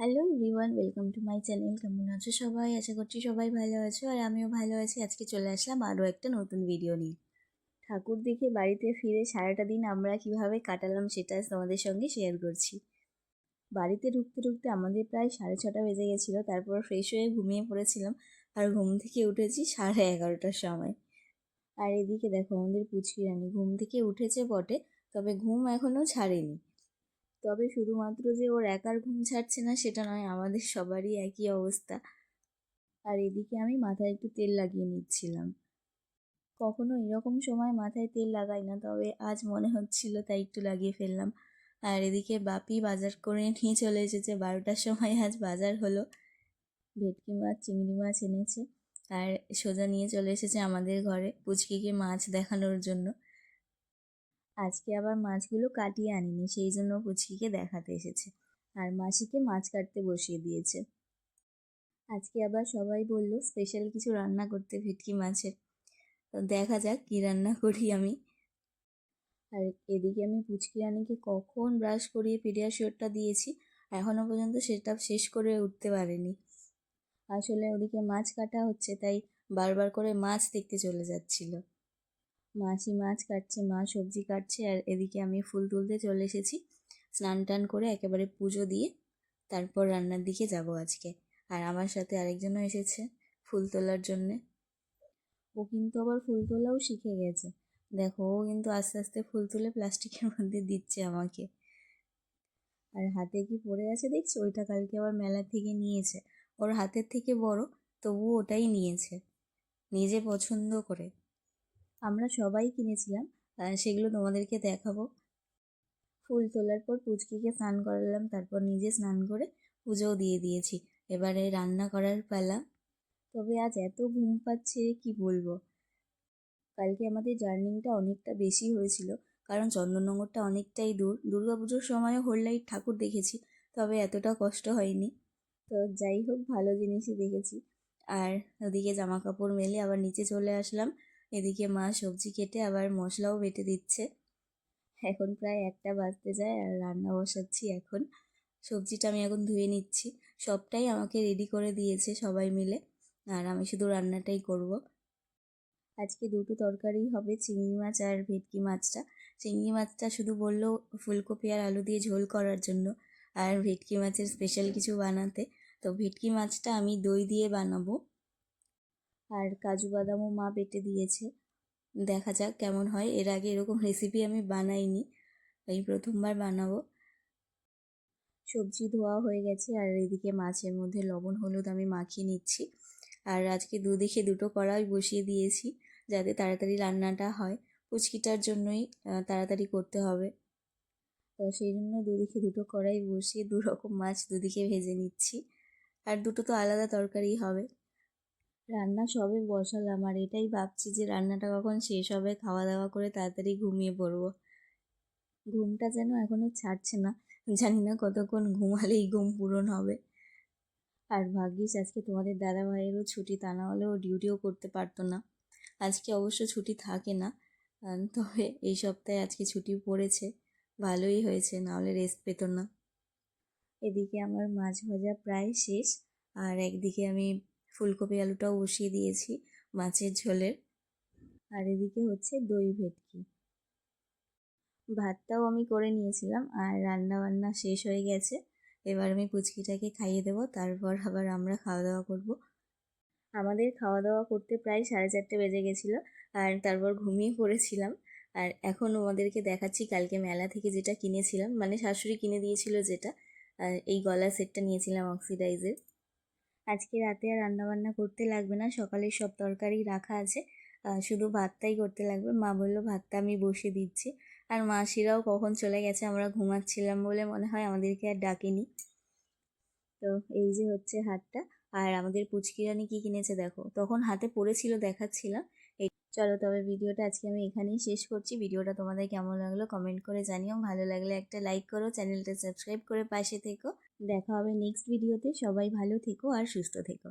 Hello everyone welcome to my channel কেমন আছো সবাই? আশা করছি সবাই ভালো আছো আর আমিও ভালো আছি। আজকে চলে আসলাম আরও একটা নতুন ভিডিও নিয়ে। ঠাকুর দেখে বাড়িতে ফিরে সারাটা দিন আমরা কীভাবে কাটালাম সেটা তোমাদের সঙ্গে শেয়ার করছি। বাড়িতে ঢুকতে ঢুকতে আমাদের প্রায় সাড়ে ছটা বেজে গেছিল, তারপর ফ্রেশ হয়ে ঘুমিয়ে পড়েছিলাম আর ঘুম থেকে উঠেছি সাড়ে এগারোটার সময়। আর এদিকে দেখো আমাদের পুচকি রানী ঘুম থেকে উঠেছে বটে, তবে ঘুম এখনও ছাড়েনি। তবে শুধুমাত্র যে ওর একার ঘুম ছাড়ছে না, সেটা নয়, আমাদের সবারই একই অবস্থা। আর এদিকে আমি মাথায় একটু তেল লাগিয়ে নিচ্ছিলাম। কখনো এরকম সময় মাথায় তেল লাগাই না, তবে আজ মনে হচ্ছিল তাই একটু লাগিয়ে ফেললাম। আর এদিকে বাপি বাজার করে নিয়ে চলে এসেছে, বারোটার সময় আজ বাজার হলো। ভেটকি মাছ, চিংড়ি মাছ এনেছে। আর সোজা নিয়ে চলে এসেছে আমাদের ঘরে, পুচকিকে মাছ দেখানোর জন্য। আজকে আবার মাছগুলো কাটিয়ে আনিনি, সেই জন্য পুচকিকে দেখাতে এসেছে। আর মাসিকে মাছ কাটতে বসিয়ে দিয়েছে। আজকে আবার সবাই বলল, স্পেশাল কিছু রান্না করতে ভেটকি মাছের। তো দেখা যাক কী রান্না করি আমি। আর এদিকে আমি পুচকি রানীকে কখন ব্রাশ করিয়ে পিডিয়াশিওরটা দিয়েছি এখনও পর্যন্ত সেটা শেষ করে উঠতে পারেনি। আসলে ওদিকে মাছ কাটা হচ্ছে, তাই বারবার করে মাছ দেখতে চলে যাচ্ছিল। মাসি মাছ কাটছে, মা সবজি কাটছে, আর এদিকে আমি ফুল তুলতে চলে এসেছি। স্নান টান করে একেবারে পুজো দিয়ে তারপর রান্নার দিকে যাব আজকে। আর আমার সাথে আরেকজনও এসেছে ফুল তোলার জন্যে। ও কিন্তু আবার ফুল তোলাও শিখে গেছে। দেখো, ও কিন্তু আস্তে আস্তে ফুল তুলে প্লাস্টিকের মধ্যে দিচ্ছে আমাকে। আর হাতে কি পড়ে আছে দেখছ? ওইটা কালকে আবার মেলা থেকে নিয়েছে। ওর হাতের থেকে বড় তবু ওটাই নিয়েছে। নিজে পছন্দ করে। আমরা সবাই কিনেছিলাম সেগুলো তোমাদেরকে দেখাবো। ফুল তোলার পর পুচকিকে স্নান করালাম, তারপর নিজে স্নান করে পুজোও দিয়ে দিয়েছি। এবারে রান্না করার পালা। তবে আজ এত ঘুম পাচ্ছে, কি বলব? কালকে আমাদের জার্নিংটা অনেকটা বেশি হয়েছিল, কারণ চন্দননগরটা অনেকটাই দূর। দুর্গাপুজোর সময়ও হোল লাইট ঠাকুর দেখেছি, তবে এতটা কষ্ট হয়নি। তো যাই হোক, ভালো জিনিসই দেখেছি। আর ওদিকে জামা কাপড় মেলে আবার নিচে চলে আসলাম। এদিকে মা সবজি কেটে আবার মশলাও বেটে দিচ্ছে। এখন প্রায় একটা বাজতে যায় আর রান্না বসাচ্ছি এখন। সবজিটা আমি এখন ধুয়ে নিচ্ছি। সবটাই আমাকে রেডি করে দিয়েছে সবাই মিলে। আর আমি শুধু রান্নাটাই করব। আজকে দুটো তরকারি হবে, চিংড়ি মাছ আর ভেটকি মাছটা। চিংড়ি মাছটা শুধু বলল ফুলকপি আর আলু দিয়ে ঝোল করার জন্য। আর ভেটকি মাছের স্পেশাল কিছু বানাতে। তো ভেটকি মাছটা আমি দই দিয়ে বানাবো। আর কাজু বাদামও মা বেটে দিয়েছে। দেখা যাক কেমন হয়। এর আগে এরকম রেসিপি আমি বানাইনি। এই প্রথমবার বানাবো। সবজি ধোয়া হয়ে গেছে আর এদিকে মাছের মধ্যে লবণ, হলুদ আমি মাখিয়ে নিচ্ছি। আর আজকে দুদিকে দুটো কড়াই বসিয়ে দিয়েছি যাতে তাড়াতাড়ি রান্নাটা হয়। পুচকিটার জন্যই তাড়াতাড়ি করতে হবে। তো সেই জন্য দুদিকে দুটো কড়াই বসিয়ে দু রকম মাছ দুদিকে ভেজে নিচ্ছি। আর দুটো তো আলাদা তরকারি হবে। রান্না সবে বসালাম আর এটাই ভাবছি যে রান্নাটা কখন শেষ হবে খাওয়া দাওয়া করে তাড়াতাড়ি ঘুমিয়ে পড়ব। ঘুমটা যেন এখনও ছাড়ছে না, জানি না কতক্ষণ ঘুমালেই ঘুম পূরণ হবে। আর ভাগ্যিস আজকে তোমাদের দাদা ভাইয়েরও ছুটি, তা না হলেও ডিউটিও করতে পারতো না। আজকে অবশ্য ছুটি থাকে না তবে এই সপ্তাহে আজকে ছুটি পড়েছে, ভালোই হয়েছে নাহলে রেস্ট পেত না। এদিকে আমার মাছ ভাজা প্রায় শেষ, আর একদিকে আমি ফুলকপি আলুটাও বসিয়ে দিয়েছি মাছের ঝোলের। আর এদিকে হচ্ছে দই ভেটকি। ভাতটাও আমি করে নিয়েছিলাম আর রান্না বান্না শেষ হয়ে গেছে। এবার আমি পুচকিটাকে খাইয়ে দেবো, তারপর আবার আমরা খাওয়া দাওয়া করব। আমাদের খাওয়া দাওয়া করতে প্রায় সাড়ে চারটে বেজে গেছিল আর তারপর ঘুমিয়ে পড়েছিলাম। আর এখন ওদেরকে দেখাচ্ছি কালকে মেলা থেকে যেটা কিনেছিলাম মানে শাশুড়ি কিনে দিয়েছিল যেটা, আর এই গলা সেটটা নিয়েছিলাম অক্সিডাইজের। আজকে রাতে আর রান্নাবান্না করতে লাগবে না সকালের সব তরকারি রাখা আছে। শুধু ভাতটাই করতে লাগবে। মা বলল, ভাতটা আমি বসে দিচ্ছি। আর মাসিরাও কখন চলে গেছে আমরা ঘুমাচ্ছিলাম বলে মনে হয় আমাদেরকে আর ডাকেনি। তো এই যে হচ্ছে হাতটা। আর আমাদের পুচকিরানি কি কিনেছে দেখো? তখন হাতে পড়েছিল, দেখাচ্ছিলাম। এই চলো তবে ভিডিওটা আজকে আমি এখানেই শেষ করছি। ভিডিওটা তোমাদের কেমন লাগল কমেন্ট করে জানিও। ভালো লাগলে একটা লাইক করো, চ্যানেলটা সাবস্ক্রাইব করে পাশে থেকো। দেখা হবে নেক্সট ভিডিওতে সবাই ভালো থেকো আর সুস্থ থেকো।